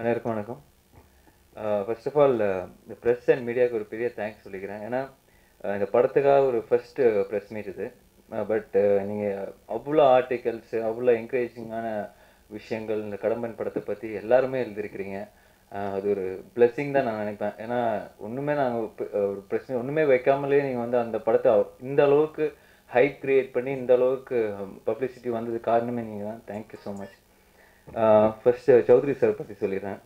அனைவருக்கும் வணக்கம். First of all இந்த ப்ரெஸ் அண்ட் மீடியாவுக்கு ஒரு பெரிய தேங்க்ஸ் சொல்லிக்கிறேன். ஏன்னா இந்த படத்துக்காக ஒரு ஃபர்ஸ்ட் ப்ரெஸ் மீட் இது. பட் நீங்கள் அவ்வளோ ஆர்டிகல்ஸ் அவ்வளோ என்கரேஜிங்கான விஷயங்கள் இந்த கடம்பன் படத்தை பற்றி எல்லாருமே எழுதியிருக்கிறீங்க. அது ஒரு blessing தான் நான் நினைப்பேன். ஏன்னா ஒன்றுமே நாங்கள் ஒரு பிரச்சனை ஒன்றுமே வைக்காமலே நீங்கள் வந்து அந்த படத்தை இந்த அளவுக்கு ஹைப் க்ரியேட் பண்ணி இந்த அளவுக்கு பப்ளிசிட்டி வந்தது காரணமே நீங்கள் தான் thank you so much first Chowdhury sir பற்றி சொல்லிடுறேன்.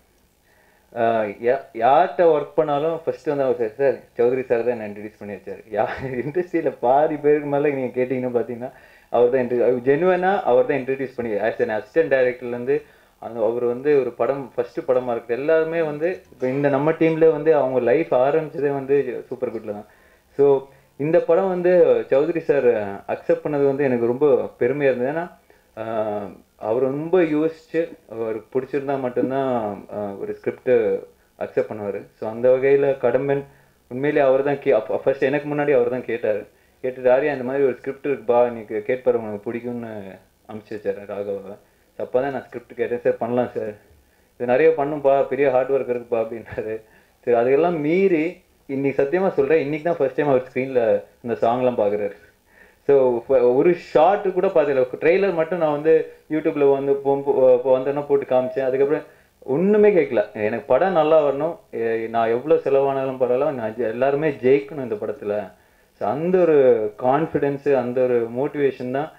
யா- யார்கிட்ட ஒர்க் பண்ணாலும் ஃபஸ்ட்டு வந்து அவர் சார் சார் சௌத்ரி சார் தான் என்ன இன்ட்ரடியூஸ் பண்ணி வச்சார் யார் இண்டஸ்ட்ரியில் பாதி பேருக்கு மேலே நீங்கள் கேட்டிங்கன்னா பார்த்தீங்கன்னா அவர் தான் இன்ட்ரடியூ ஜென்வனாக அவர் தான் இன்ட்ரடியூஸ் பண்ணி ஆஸ் அன் அசிஸ்டன்ட் டைரக்டர்லேருந்து அந்த அவர் வந்து ஒரு படம் ஃபஸ்ட்டு படமாக இருக்குது எல்லாருமே வந்து இப்போ இந்த நம்ம டீமில் வந்து அவங்க லைஃப் ஆரம்பிச்சதே வந்து சூப்பர் குட்டில் தான். ஸோ இந்த படம் வந்து சௌத்ரி சார் அக்செப்ட் பண்ணது வந்து எனக்கு ரொம்ப பெருமையாக இருந்தது. ஏன்னா அவர் ரொம்ப யோசிச்சு அவருக்கு பிடிச்சிருந்தா மட்டும்தான் ஒரு ஸ்கிரிப்டை அக்செப்ட் பண்ணுவார். ஸோ அந்த வகையில் கடம்பன் உண்மையிலேயே அவர் தான் கே ஃபர்ஸ்ட் எனக்கு முன்னாடி அவர் தான் கேட்டார். கேட்டுட்டு ஆரியா அந்த மாதிரி ஒரு ஸ்கிரிப்ட் இருக்குப்பா நீக்கு கேட்பாரு உனக்கு பிடிக்கும்னு அனுப்பிச்சி வச்சார் ராகவை. ஸோ அப்போ தான் நான் ஸ்கிரிப்ட் கேட்டேன் சார் பண்ணலாம் சார். இது நிறைய பண்ணும்பா பெரிய ஹார்ட் ஒர்க் இருக்குப்பா அப்படின்னாரு. சரி அதையெல்லாம் மீறி இன்னைக்கு சத்தியமாக சொல்கிறேன் இன்றைக்கி தான் ஃபர்ஸ்ட் டைம் அவர் ஸ்க்ரீனில் இந்த சாங்லாம் பார்க்குறாரு ஸோ ஒரு ஷார்ட் கூட பார்த்ததில்ல ட்ரெய்லர் மட்டும் நான் வந்து யூடியூப்பில் வந்து இப்போ வந்தேன்னா போட்டு காமிச்சேன். அதுக்கப்புறம் ஒன்றுமே கேட்கல எனக்கு படம் நல்லா வரணும். நான் எவ்வளோ செலவானாலும் பரவாயில்ல. நான் ஜெ- எல்லாருமே ஜெயிக்கணும் இந்த படத்தில். ஸோ அந்த ஒரு கான்ஃபிடென்ஸு அந்த ஒரு மோட்டிவேஷன் தான்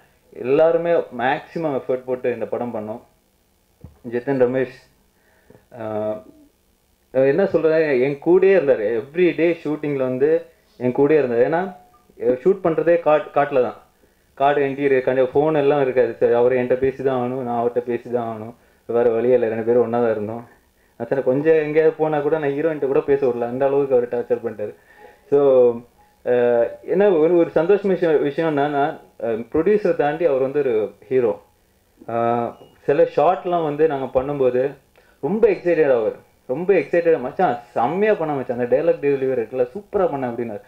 எல்லாருமே மேக்ஸிமம் எஃபர்ட் போட்டு இந்த படம் பண்ணோம். ஜித்தன் ரமேஷ் என்ன சொல்கிறேன் என் கூடயே இருந்தார். எவ்ரி டே ஷூட்டிங்கில் வந்து என் கூடயே இருந்தார். ஏன்னா ஷூட் பண்ணுறதே காட் காட்டில் தான் காடு இன்டீரியர் கண்ட ஃபோன் எல்லாம் இருக்காது. சார் அவர் என்கிட்ட பேசி தான் ஆகணும் நான் அவர்கிட்ட பேசி தான் ஆகணும். வேறு வழியே இல்லை ரெண்டு பேரும் ஒன்றா தான் இருந்தோம். நான் சார் கொஞ்சம் எங்கேயாவது போனால் கூட நான் ஹீரோயின்ட்ட கூட பேச விடல. அந்த அளவுக்கு அவர் டார்ச்சர் பண்ணிட்டார். ஸோ என்ன ஒரு ஒரு சந்தோஷம் விஷயம் விஷயம் என்னன்னா ப்ரொடியூசரை தாண்டி அவர் வந்து ஒரு ஹீரோ சில ஷார்ட்லாம் வந்து நாங்கள் பண்ணும்போது ரொம்ப எக்ஸைட்டட் அவர் ரொம்ப எக்ஸைட்டட் மச்சான் செம்மையாக பண்ண மச்சான். அந்த டைலாக் டெலிவரி இருக்குல்ல சூப்பராக பண்ண அப்படின்னாரு.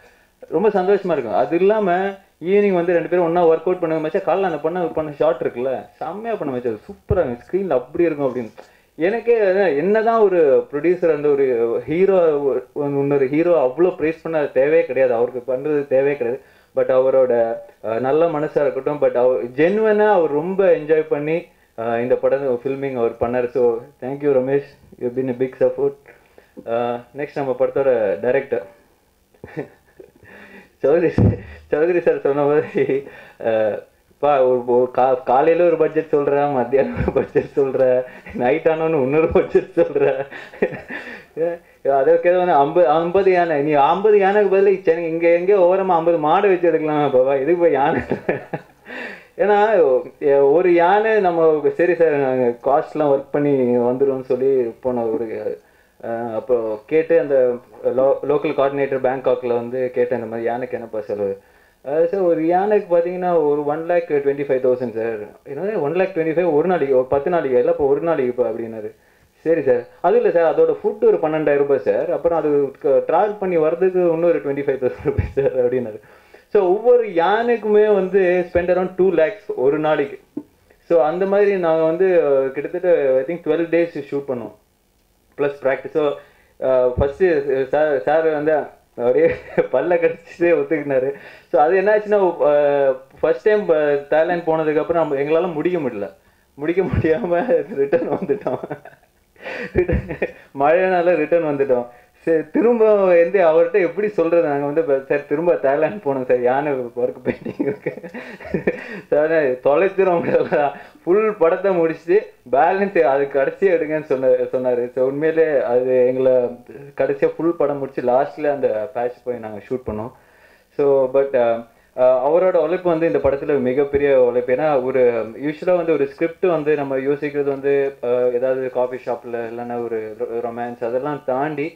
ரொம்ப சந்தோஷமா இருக்கும். அது இல்லாமல் ஈவினிங் வந்து ரெண்டு பேரும் ஒன்றா ஒர்க் அவுட் பண்ணுங்க மச்சா காலைல அந்த பண்ண பண்ண ஷார்ட் இருக்குல்ல செம்மையாக பண்ண மச்சா சூப்பராக ஸ்க்ரீனில் அப்படி இருக்கும் அப்படின்னு. எனக்கே என்ன என்னதான் ஒரு ப்ரொடியூசர் அந்த ஒரு ஹீரோ இன்னொரு ஹீரோ அவ்வளோ ப்ரைஸ் பண்ண தேவையே கிடையாது. அவருக்கு பண்ணுறது தேவையே கிடையாது. பட் அவரோட நல்ல மனசாக இருக்கட்டும். பட் அவர் ஜென்வனாக அவர் ரொம்ப என்ஜாய் பண்ணி இந்த படம் ஃபில்மிங் அவர் பண்ணார். So thank you Ramesh you been big support next நம்ம படத்தோட டைரக்டர் சௌத்ரி சௌத்ரி சார் சொன்ன மாதிரி இப்போ பா ஒரு ஒரு கா காலையில் ஒரு பட்ஜெட் சொல்கிற மத்தியானம் ஒரு பட்ஜெட் சொல்கிற நைட் ஆனோன்னு இன்னொரு பட்ஜெட் சொல்கிற அதற்கு வந்து ஐம்பது ஐம்பது யானை நீ ஐம்பது யானைக்கு பதில் சரி இங்கே எங்கேயோ ஓரமாக ஐம்பது மாடை வச்சு எடுக்கலாம் பாபா இதுக்கு போய் யானை. ஏன்னா ஒரு யானை நம்ம சரி சார் நாங்கள் காஸ்ட்லாம் ஒர்க் பண்ணி வந்துடும்னு சொல்லி போன ஒரு அப்போ கேட்டு அந்த லோ லோக்கல் கோஆர்டினேட்டர் பேங்காக்கில் வந்து கேட்டேன் இந்த மாதிரி யானைக்கு என்னப்பா செலவு? சார் ஒரு யானைக்கு பார்த்தீங்கன்னா ஒரு one lakh twenty five thousand sir என்ன ஒன் லேக் டுவெண்ட்டி ஃபைவ் ஒரு நாளைக்கு ஒரு பத்து நாளைக்கு இல்லை இப்போ ஒரு நாளைக்கு இப்போ அப்படின்னாரு. சரி சார் அது இல்லை சார் அதோட ஃபுட் ஒரு பன்னெண்டாயிரம் ரூபாய் சார் அப்புறம் அது ட்ராவல் பண்ணி வர்றதுக்கு இன்னொரு twenty five thousand rupees sir அப்படின்னாரு. ஸோ ஒவ்வொரு யானைக்குமே வந்து ஸ்பெண்ட் அரௌண்ட் டூ லேக்ஸ் ஒரு நாளைக்கு. ஸோ அந்த மாதிரி நாங்கள் வந்து கிட்டத்தட்ட I think twelve days shoot பண்ணோம். Plus practice so first sir sir வந்து அப்படியே பல்ல கடிச்சிட்டே ஒத்துக்கினாரு. ஸோ அது என்னாச்சுன்னா ஃபஸ்ட் டைம் தாய்லாந்து போனதுக்கப்புறம் நம்ம எங்களால் முடிக்க முடியல. முடிக்க முடியாமல் ரிட்டர்ன் வந்துட்டோம். மழைனால ரிட்டர்ன் வந்துட்டோம். சரி திரும்ப வந்து அவர்கிட்ட எப்படி சொல்கிறது நாங்கள் வந்து சார் திரும்ப தாய்லாந்து போனோம் சார். யானை ஒர்க் பெயிண்டிங் இருக்கு. சார் தொலைச்சிரும் ஃபுல் படத்தை முடிச்சுட்டு பேலன்ஸ் அது கடைசியாக எடுங்கன்னு சொன்ன சொன்னார். ஸோ உண்மையிலே அது எங்களை கடைசியாக ஃபுல் படம் முடிச்சு லாஸ்ட்டில் அந்த பேட்ச் போய் நாங்கள் ஷூட் பண்ணோம். ஸோ பட் அவரோட உழைப்பு வந்து இந்த படத்தில் மிகப்பெரிய உழைப்பு. ஏன்னா ஒரு யூஸ்வலாக வந்து ஒரு ஸ்கிரிப்ட் வந்து நம்ம யோசிக்கிறது வந்து ஏதாவது காஃபி ஷாப்பில் இல்லைன்னா ஒரு ரொமான்ஸ் அதெல்லாம் தாண்டி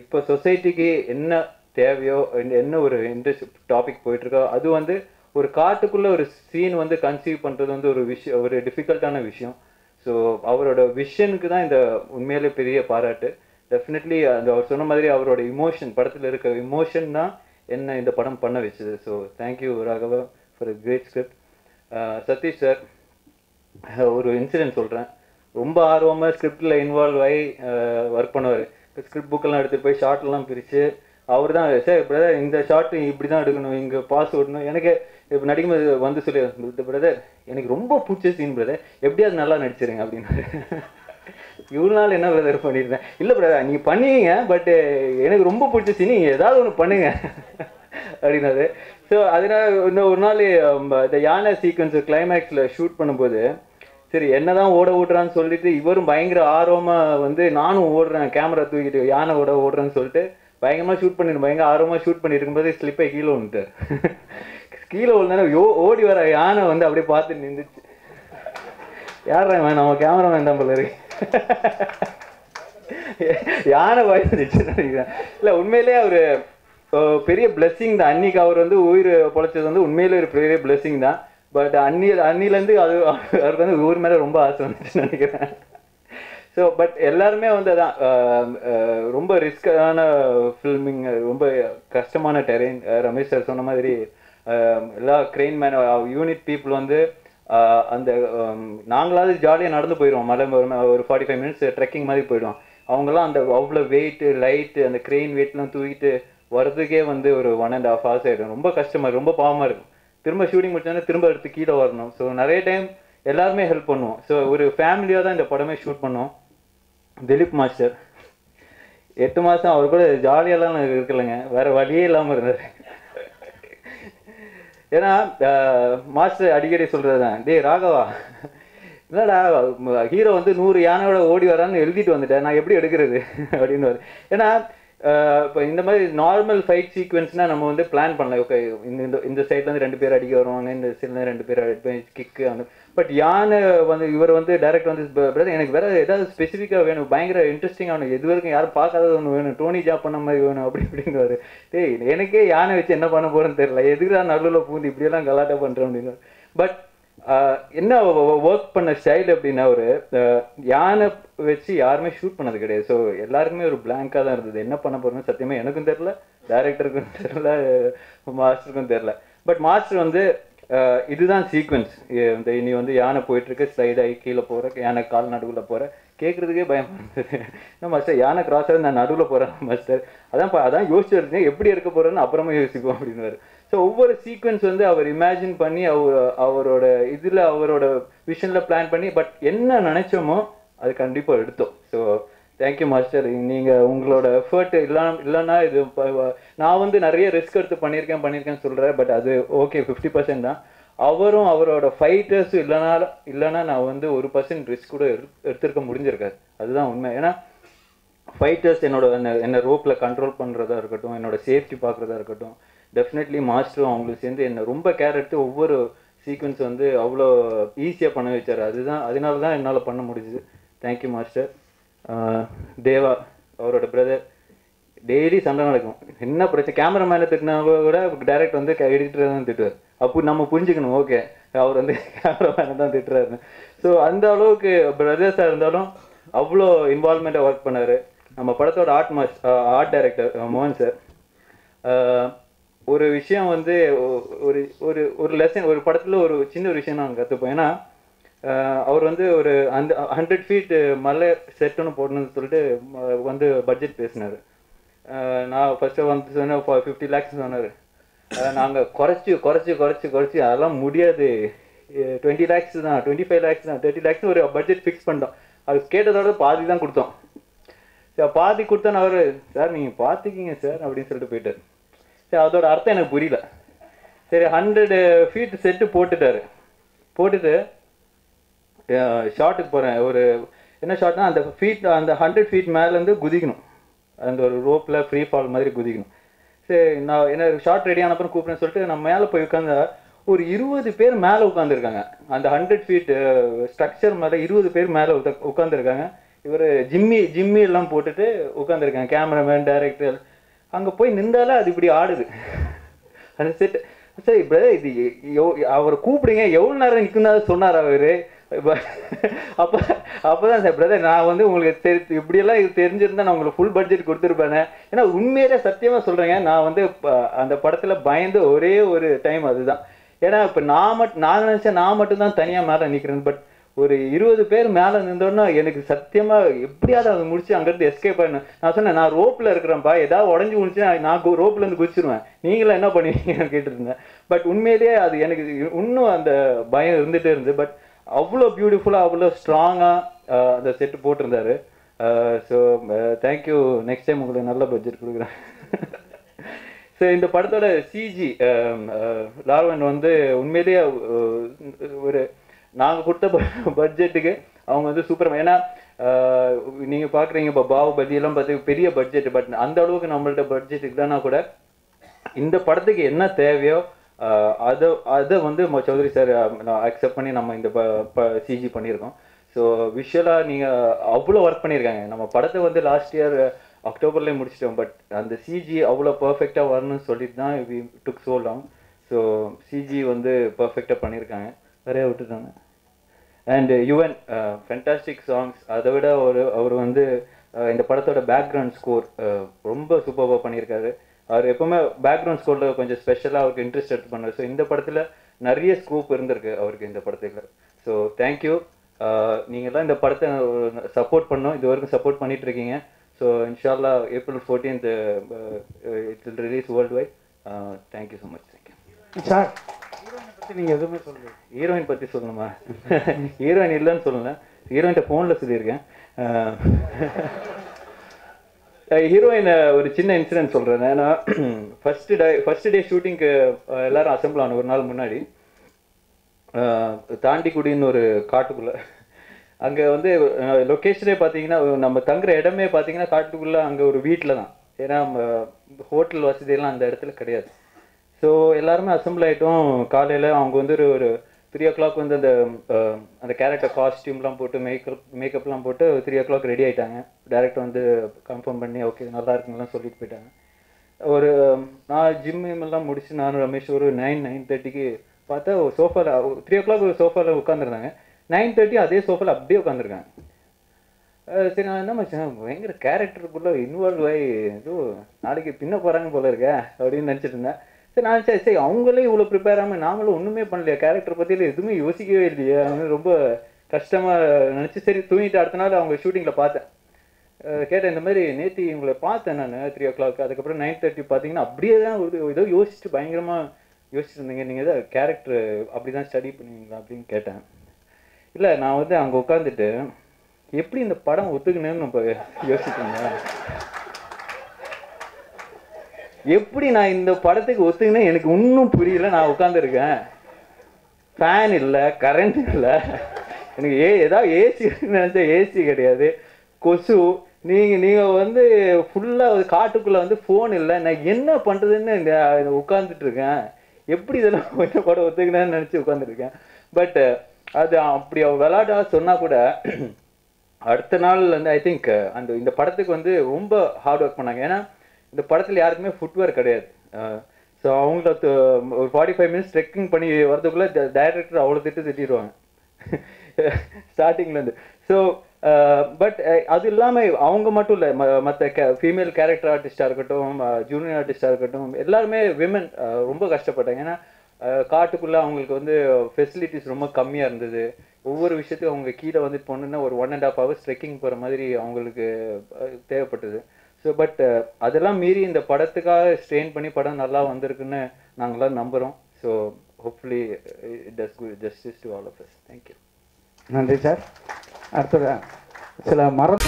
இப்போ சொசைட்டிக்கு என்ன தேவையோ என்ன- என்ன ஒரு இன்ட்ரெஸ்ட் டாபிக் போயிட்டுருக்கோ அது வந்து ஒரு காட்டுக்குள்ளே ஒரு சீன் வந்து கன்சீவ் பண்ணுறது வந்து ஒரு விஷயம் ஒரு டிஃபிகல்ட்டான விஷயம். ஸோ அவரோட விஷனுக்கு தான் இந்த உண்மையிலே பெரிய பாராட்டு. டெஃபினெட்லி அந்த அவர் சொன்ன மாதிரி அவரோட இமோஷன் படத்தில் இருக்க இமோஷன் தான் என்ன இந்த படம் பண்ண வச்சது. So thank you Raghava for great script Sathish sir ஒரு இன்சிடென்ட் சொல்கிறேன் ரொம்ப ஆர்வமாக ஸ்கிரிப்டில் இன்வால்வ் ஆகி uh, ஒர்க் பண்ணுவார். ஸ்கிரிப்ட் புக்கெல்லாம் எடுத்துகிட்டு போய் ஷார்ட்லாம் பிரித்து அவர் தான் சார் பிரதர் இந்த ஷார்ட்டு இப்படி தான் எடுக்கணும் இங்கே பாஸ் ஓடணும் எனக்கு இப்போ நடிக்கும்போது வந்து சொல்லி பிரதர் எனக்கு ரொம்ப பிடிச்ச சீன் பிரதர் எப்படியாவது நல்லா நடிச்சிருங்க அப்படின்னு இவ்வளோ நாள் என்ன பிரதர் பண்ணியிருந்தேன். இல்லை பிரதர் நீங்கள் பண்ணுவீங்க பட்டு எனக்கு ரொம்ப பிடிச்ச சீன் நீங்கள் ஏதாவது ஒன்று பண்ணுங்க அப்படின்னாரு. ஸோ அதனால் இன்னும் ஒரு நாள் இந்த யானை சீக்வன்ஸ் கிளைமேக்ஸில் ஷூட் பண்ணும்போது சரி என்னதான் ஓட ஓடுறான்னு சொல்லிட்டு இவரும் பயங்கர ஆர்வமா வந்து நானும் ஓடுறேன் கேமரா தூக்கிட்டு யானை ஓட ஓடுறேன்னு சொல்லிட்டு பயங்கரமா ஷூட் பண்ணிட்டு பயங்கர ஆர்வமா ஷூட் பண்ணிட்டு இருக்கும்போது ஸ்லிப்பை கீழே வந்துட்டார் கீழே விழுந்தாலும் யோ ஓடி வர யானை வந்து அப்படியே பார்த்து நின்றுச்சு. யாரா இவன்? நம்ம கேமரா வேண்டாம் போல இருக்கு. யானை பயந்துச்சு நினைக்கிறேன். இல்லை உண்மையிலேயே அவரு பெரிய பிளெஸ்ஸிங் தான். அன்னைக்கு அவர் வந்து உயிர் பொழைச்சது வந்து உண்மையிலே ஒரு பெரிய பிளெஸ்ஸிங் தான். பட் அன்னி அன்னிலேருந்து அது அவருக்கு வந்து ஊர் மேலே ரொம்ப ஆசை வந்துச்சு நினைக்கிறேன். ஸோ பட் எல்லாருமே வந்து அதான் ரொம்ப ரிஸ்கான ஃபில்மிங் ரொம்ப கஷ்டமான டெரெயின் ரமேஷ் சார் சொன்ன மாதிரி எல்லா கிரெயின் மேன் யூனிட் பீப்புள் வந்து அந்த நாங்களாவது ஜாலியாக நடந்து போயிடுவோம். மலை ஒரு- ஒரு ஃபார்ட்டி ஃபைவ் மினிட்ஸ் ட்ரெக்கிங் மாதிரி போயிடுவோம். அவங்கெல்லாம் அந்த அவ்வளோ வெயிட்டு லைட்டு அந்த கிரெயின் வெயிட்லாம் தூக்கிட்டு வர்றதுக்கே வந்து ஒரு ஒன் அண்ட் ஹாஃப் ஹவர்ஸ் ஆகிடும் ரொம்ப கஷ்டமாக இருக்கும். ரொம்ப பாவமாக இருக்கும். திரும்ப ஷூட்டிங் முடிச்சோன்னே திரும்ப எடுத்து கீழே வரணும். ஸோ நிறைய டைம் எல்லாருமே ஹெல்ப் பண்ணுவோம். ஸோ ஒரு ஃபேமிலியாக தான் இந்த படமே ஷூட் பண்ணோம் திலீப் மாஸ்டர். எட்டு மாதம் அவர் கூட ஜாலியெல்லாம் இருக்கலைங்க. வேறு வழியே இல்லாமல் இருந்தார். ஏன்னா மாஸ்டர் அடிக்கடி சொல்கிறது தான் டேய் ராகவா என்னடா ஹீரோ வந்து நூறு யானையோட ஓடி வரான்னு எழுதிட்டு வந்துட்டேன். நான் எப்படி எடுக்கிறது? அப்படின்னு ஏன்னா இப்போ இந்த மாதிரி நார்மல் ஃபைட் சீக்வன்ஸ்னால் நம்ம வந்து பிளான் பண்ணலாம். ஓகே இந்த இந்த இந்த சைட்லேருந்து ரெண்டு பேர் அடிக்க வருவாங்க இந்த சைட்லேருந்து ரெண்டு பேர் கிக்கு அந்த பட் யானை வந்து இவர் வந்து டைரக்ட் வந்து பிரதர் எனக்கு வேறு ஏதாவது ஸ்பெசிஃபிக்காக வேணும். பயங்கர இன்ட்ரெஸ்டிங்காக இது வரைக்கும் யாரும் பார்க்காதது ஒன்று வேணும். டோனி ஜாப் பண்ண மாதிரி வேணும் அப்படி இப்படின்னு டேய் எனக்கே யானை வச்சு என்ன பண்ண போகிறேன்னு தெரியல. எதுக்கு தான் நடுவில் பூந்து இப்படியெல்லாம் கலாட்டம் பண்ணுறேன் அப்படின்னு பட் என்ன ஒர்க் பண்ண ஸ்டைல் அப்படின்னா ஒரு யானை வச்சு யாருமே ஷூட் பண்ணது கிடையாது. ஸோ எல்லாருக்குமே ஒரு பிளாங்காக தான் இருந்தது. என்ன பண்ண போறோம்னு சத்தியமா எனக்கும் தெரில டேரக்டருக்கும் தெரில மாஸ்டருக்கும் தெரில பட் மாஸ்டர் வந்து இதுதான் சீக்வன்ஸ் இந்த இனி வந்து யானை போயிட்டு இருக்கு ஸ்லைட் ஆகி கீழே போற யானை கால் நடுவில் போற. கேட்குறதுக்கே பயமா இருந்தது என்ன மாஸ்டர் யானை கிராஸ் ஆகி நான் நடுவில் போகிறேன் மாஸ்டர் அதான் பா- அதான் யோசிச்சு இருந்தேன் எப்படி எடுக்க போகிறேன்னு அப்புறமா யோசிப்போம் அப்படின்னு ஸோ ஒவ்வொரு சீக்வன்ஸ் வந்து அவர் இமேஜின் பண்ணி அவர் அவரோட இதில் அவரோட விஷனில் பிளான் பண்ணி பட் என்ன நினைச்சோமோ அது கண்டிப்பாக எடுத்தோம். ஸோ தேங்க்யூ மாஸ்டர் நீங்கள் உங்களோட எஃபர்ட் இல்லாம இல்லைன்னா இது நான் வந்து நிறைய ரிஸ்க் எடுத்து பண்ணியிருக்கேன் பண்ணியிருக்கேன்னு சொல்கிறேன் பட் அது ஓகே ஃபிஃப்டி பர்சன்ட் தான். அவரும் அவரோட ஃபைட்டர்ஸும் இல்லைனா இல்லைன்னா நான் வந்து ஒரு பர்சன்ட் ரிஸ்க் கூட எடுத்திருக்க முடிஞ்சிருக்காரு அதுதான் உண்மை. ஏன்னா ஃபைட்டர்ஸ் என்னோட என்ன என்ன ரோப்பில் கண்ட்ரோல் பண்ணுறதா இருக்கட்டும் என்னோட சேஃப்டி பார்க்குறதா இருக்கட்டும் டெஃபினெட்லி மாஸ்டரும் அவங்களுக்கு சேர்ந்து என்னை ரொம்ப கேர் எடுத்து ஒவ்வொரு சீக்வன்ஸ் வந்து அவ்வளோ ஈஸியாக பண்ண வச்சார். அதுதான் அதனால தான் என்னால் பண்ண முடிஞ்சுது. தேங்க்யூ மாஸ்டர் தேவா அவரோட பிரதர் டெய்லி சண்டை நடக்கும். என்ன பிரச்சனை? கேமரா மேலே திட்டினா கூட டைரக்ட் வந்து எடிட்டர் தான் திட்டுவார். அப்போ நம்ம புரிஞ்சுக்கணும். ஓகே அவர் வந்து கேமராமேனை தான் திட்டுறாரு ஸோ அந்த அளவுக்கு பிரதர்ஸாக இருந்தாலும் அவ்வளோ இன்வால்மெண்ட்டாக ஒர்க் பண்ணார். நம்ம படத்தோட ஆர்ட் மாஸ் ஆர்ட் டைரக்டர் மோகன் சார் ஒரு விஷயம் வந்து ஒரு ஒரு ஒரு லெசன் ஒரு படத்தில் ஒரு சின்ன ஒரு விஷயம் நான் கற்றுப்போம் ஏன்னா அவர் வந்து ஒரு அந்த ஹண்ட்ரட் ஃபீட் மலை செட்டுன்னு போடணும்னு சொல்லிட்டு வந்து பட்ஜெட் பேசினார். நான் ஃபஸ்ட்டு வந்து சொன்னேன் ஃபிஃப்டி லேக்ஸ் சொன்னார். நாங்கள் குறைச்சி குறைச்சி குறைச்சி குறைச்சி அதெல்லாம் முடியாது. டுவெண்ட்டி லேக்ஸ் தான் டுவெண்ட்டி ஃபைவ் லேக்ஸ் தான் தேர்ட்டி லேக்ஸ் ஒரு பட்ஜெட் ஃபிக்ஸ் பண்ணிட்டோம். அது கேட்டதோட பாதி தான் கொடுத்தோம். சார் பாதி கொடுத்தோன்னு அவர் சார் நீங்கள் பார்த்துக்கிங்க சார் அப்படின்னு சொல்லிட்டு போயிட்டார். சரி அதோட அர்த்தம் எனக்கு புரியல. சரி ஹண்ட்ரடு ஃபீட் செட்டு போட்டுட்டாரு. போட்டுட்டு ஷார்ட்டுக்கு போகிறேன் ஒரு என்ன ஷார்ட்னா அந்த ஃபீட் அந்த ஹண்ட்ரட் ஃபீட் மேலேருந்து குதிக்கணும். அந்த ஒரு ரோப்பில் ஃப்ரீ ஃபால் மாதிரி குதிக்கணும். சரி நான் என்ன ஷார்ட் ரெடி ஆனப்பறம் கூப்பிட்றேன்னு சொல்லிட்டு நான் மேலே போய் உட்காந்தா ஒரு இருபது பேர் மேலே உட்காந்துருக்காங்க அந்த ஹண்ட்ரட் ஃபீட் ஸ்ட்ரக்சர் மேலே இருபது பேர் மேலே உட்காந்துருக்காங்க இவர் ஜிம்மி ஜிம்மி எல்லாம் போட்டுட்டு உட்காந்துருக்காங்க கேமராமேன் டைரக்டர் அங்கே போய் நின்றாலே அது இப்படி ஆடுது. அந்த செட் சரி பிரதர் இது எவ் அவரை கூப்பிடுங்க. எவ்வளோ நேரம் நிற்குன்னு சொன்னார் அவர். அப்போ அப்போ தான் சார் பிரதர் நான் வந்து உங்களுக்கு தெரி இப்படியெல்லாம் இது தெரிஞ்சிருந்தா நான் உங்களுக்கு ஃபுல் பட்ஜெட் கொடுத்துருப்பேனே. ஏன்னா உண்மையிலே சத்தியமாக சொல்கிறேங்க நான் வந்து அந்த படத்தில் பயந்த ஒரே ஒரு டைம் அதுதான். ஏன்னா இப்போ நான் மட்டும் நான் நினச்சேன் நான் மட்டும் தான் தனியாக மேலே நிற்கிறேன் பட் ஒரு இருபது பேர் மேலே நின்றோன்னா எனக்கு சத்தியமாக எப்படியாவது அதை முடிச்சு அங்கேருந்து எஸ்கேப் பண்ண நான் சொன்னேன் நான் ரோப்பில் இருக்கிறேன்ப்பா. ஏதாவது உடஞ்சி முடிச்சு நான் ரோப்லேருந்து குதிச்சிருவேன். நீங்களும் என்ன பண்ணுவீங்கன்னு கேட்டிருந்தேன். பட் உண்மையிலேயே அது எனக்கு இன்னும் அந்த பயம் இருந்துகிட்டே இருந்து பட் அவ்வளோ பியூட்டிஃபுல்லாக அவ்வளோ ஸ்ட்ராங்காக அந்த செட்டு போட்டிருந்தாரு. ஸோ தேங்க்யூ நெக்ஸ்ட் டைம் உங்களுக்கு நல்ல பட்ஜெட் கொடுக்குறேன். ஸோ இந்த படத்தோட சிஜி லார்வன் வந்து உண்மையிலேயே ஒரு நாங்கள் கொடுத்த பட்ஜெட்டுக்கு அவங்க வந்து சூப்பர் ஏன்னா நீங்கள் பார்க்குறீங்க இப்போ பாகுபலி எல்லாம் பார்த்து பெரிய பட்ஜெட் பட் அந்த அளவுக்கு நம்மள்ட்ட பட்ஜெட் இல்லைன்னா கூட இந்த படத்துக்கு என்ன தேவையோ அதை அதை வந்து சௌத்ரி சார் அக்செப்ட் பண்ணி நம்ம இந்த சிஜி பண்ணியிருக்கோம். ஸோ விஷுவலாக நீங்கள் அவ்வளோ ஒர்க் பண்ணியிருக்காங்க. நம்ம படத்தை வந்து லாஸ்ட் இயர் அக்டோபர்லேயே முடிச்சிட்டோம் பட் அந்த சிஜி அவ்வளோ பர்ஃபெக்டாக வரணும்னு சொல்லிட்டு தான் we took so long so CG வந்து பர்ஃபெக்டாக பண்ணியிருக்காங்க. நிறைய விட்டுட்டாங்க. அண்ட் யுவன் ஃபென்டாஸ்டிக் சாங்ஸ் அதை விட ஒரு அவர் வந்து uh, இந்த படத்தோட பேக்ரவுண்ட் ஸ்கோர் uh, ரொம்ப சூப்பராக பண்ணியிருக்காரு. அவர் எப்பவுமே பேக்ரவுண்ட் ஸ்கோரில் கொஞ்சம் ஸ்பெஷலாக அவருக்கு இன்ட்ரெஸ்ட் எடுத்து பண்ணார் ஸோ இந்த படத்தில் நிறைய ஸ்கோப் இருந்திருக்கு அவருக்கு இந்த படத்துக்கு ஸோ தேங்க்யூ uh, நீங்கள்லாம் இந்த படத்தை சப்போர்ட் பண்ணோம் இது வரைக்கும் சப்போர்ட் பண்ணிட்டு இருக்கீங்க. ஸோ இன்ஷால்லா April fourteenth it will release world wide thank you so much thank you sir பற்றி நீங்கள் எதுவுமே சொல்லுங்க ஹீரோயின் பற்றி சொல்லணுமா? ஹீரோயின் இல்லைன்னு சொல்லல. ஹீரோயின்ட்ட ஃபோனில் சொல்லியிருக்கேன். ஹீரோயின் ஒரு சின்ன இன்சிடென்ட் சொல்கிறேன் ஏன்னா ஃபஸ்ட்டு டே ஃபஸ்ட்டு டே ஷூட்டிங்க்கு எல்லாரும் அசம்பிள் ஆன ஒரு நாள் முன்னாடி தாண்டிக்குடின்னு ஒரு காட்டுக்குள்ளே அங்கே வந்து லொக்கேஷனே பார்த்தீங்கன்னா நம்ம தங்குற இடமே பார்த்தீங்கன்னா காட்டுக்குள்ளே அங்கே ஒரு வீட்டில் தான் ஏன்னா ஹோட்டல் வசதியெல்லாம் அந்த இடத்துல கிடையாது. ஸோ எல்லாருமே அசம்பிள் ஆகிட்டோம் காலையில் அவங்க வந்து ஒரு ஒரு த்ரீ ஓ கிளாக் வந்து அந்த அந்த கேரக்டர் காஸ்டியூம்லாம் போட்டு மேக்கப் மேக்கப்லாம் போட்டு த்ரீ ஓ கிளாக் ரெடி ஆகிட்டாங்க டேரக்டர் வந்து கன்ஃபார்ம் பண்ணி ஓகே நல்லா இருக்குங்கலாம் சொல்லிட்டு போயிட்டாங்க. ஒரு நான் ஜிம் எல்லாம் முடிச்சு நானும் ரமேஷ் ஒரு நைன் நைன் தேர்ட்டிக்கு பார்த்தா சோஃபாவில் த்ரீ ஓ கிளாக் ஒரு சோஃபாவில் உட்காந்துருந்தாங்க நைன் தேர்ட்டி அதே சோஃபாவில் அப்படியே உட்காந்துருக்காங்க சரி நான் என்ன மச்சான் பயங்கர கேரக்டருக்குள்ளே இன்வால்வ் ஆகி எதுவும் நாளைக்கு பின்ன போகிறாங்க போல இருக்க அப்படின்னு நினச்சிட்டு இருந்தேன். சரி நான் சரி சரி அவங்களே இவ்வளோ ப்ரிப்பேர் ஆகாமல் நாமளும் ஒன்றுமே பண்ணலையா. கேரக்டர் பற்றியில எதுவுமே யோசிக்கவே இல்லையா. ரொம்ப கஷ்டமாக நினச்சி சரி தூங்கிட்டு அடுத்த நாள் அவங்க ஷூட்டிங்கில் பார்த்தேன். கேட்டேன் இந்த மாதிரி நேற்று இவங்களை பார்த்தேன் நான் த்ரீ ஓ கிளாக் அதுக்கப்புறம் நைன் தேர்ட்டி பார்த்தீங்கன்னா அப்படியே தான் ஒரு ஏதோ யோசிச்சுட்டு பயங்கரமாக யோசிச்சுருந்தீங்க இருந்தீங்க. நீங்கள் ஏதோ கேரக்டர் அப்படி தான் ஸ்டடி பண்ணுவீங்களா அப்படின்னு கேட்டேன். இல்லை நான் வந்து அங்கே உட்காந்துட்டு எப்படி இந்த படம் ஒத்துக்கணும்னு நம்ம யோசிச்சுங்க எப்படி நான் இந்த படத்துக்கு ஒத்துக்கினேன் எனக்கு இன்னும் புரியல. நான் உட்காந்துருக்கேன் ஃபேன் இல்லை கரண்ட் இல்லை. எனக்கு ஏ ஏதாவது ஏசி நினச்சா ஏசி கிடையாது. கொசு நீங்கள் நீங்கள் வந்து ஃபுல்லாக காட்டுக்குள்ளே வந்து ஃபோன் இல்லை. நான் என்ன பண்ணுறதுன்னு இந்த உட்காந்துட்டு இருக்கேன் எப்படி இதெல்லாம் கொஞ்சம் படம் ஒத்துக்கினேன்னு நினச்சி உட்காந்துருக்கேன் பட் அது அப்படி அவன் விளாட்டா சொன்னால் கூட அடுத்த நாள் வந்து ஐ திங்க் அந்த இந்த படத்துக்கு வந்து ரொம்ப ஹார்ட் ஒர்க் பண்ணாங்க. ஏன்னா இந்த படத்தில் யாருக்குமே ஃபுட்வேர் கிடையாது. ஸோ அவங்கள ஒரு ஃபார்ட்டி ஃபைவ் மினிட்ஸ் ட்ரெக்கிங் பண்ணி வரதுக்குள்ளே டைரக்டர் அவ்வளோ திட்டு திட்டிடுவாங்க. ஸ்டார்டிங்லேருந்து ஸோ பட் அது இல்லாமல் அவங்க மட்டும் இல்லை. மற்ற கே ஃபீமேல் கேரக்டர் ஆர்டிஸ்டாக இருக்கட்டும் ஜூனியர் ஆர்டிஸ்டாக இருக்கட்டும் எல்லாருமே விமன் ரொம்ப கஷ்டப்பட்டாங்க. ஏன்னா காட்டுக்குள்ளே அவங்களுக்கு வந்து ஃபெசிலிட்டிஸ் ரொம்ப கம்மியாக இருந்தது. ஒவ்வொரு விஷயத்தையும் அவங்க கீழே வந்துட்டு போகணுன்னா ஒரு one and half hours trekking போகிற மாதிரி அவங்களுக்கு தேவைப்பட்டது. ஸோ பட் uh, அதெல்லாம் மீறி இந்த படத்துக்காக ஸ்ட்ரெயின் பண்ணி படம் நல்லா வந்திருக்குன்னு நாங்களாம் நம்புகிறோம் so hopefully it does good justice to all of us thank you நன்றி சார் அடுத்தது சில மரம்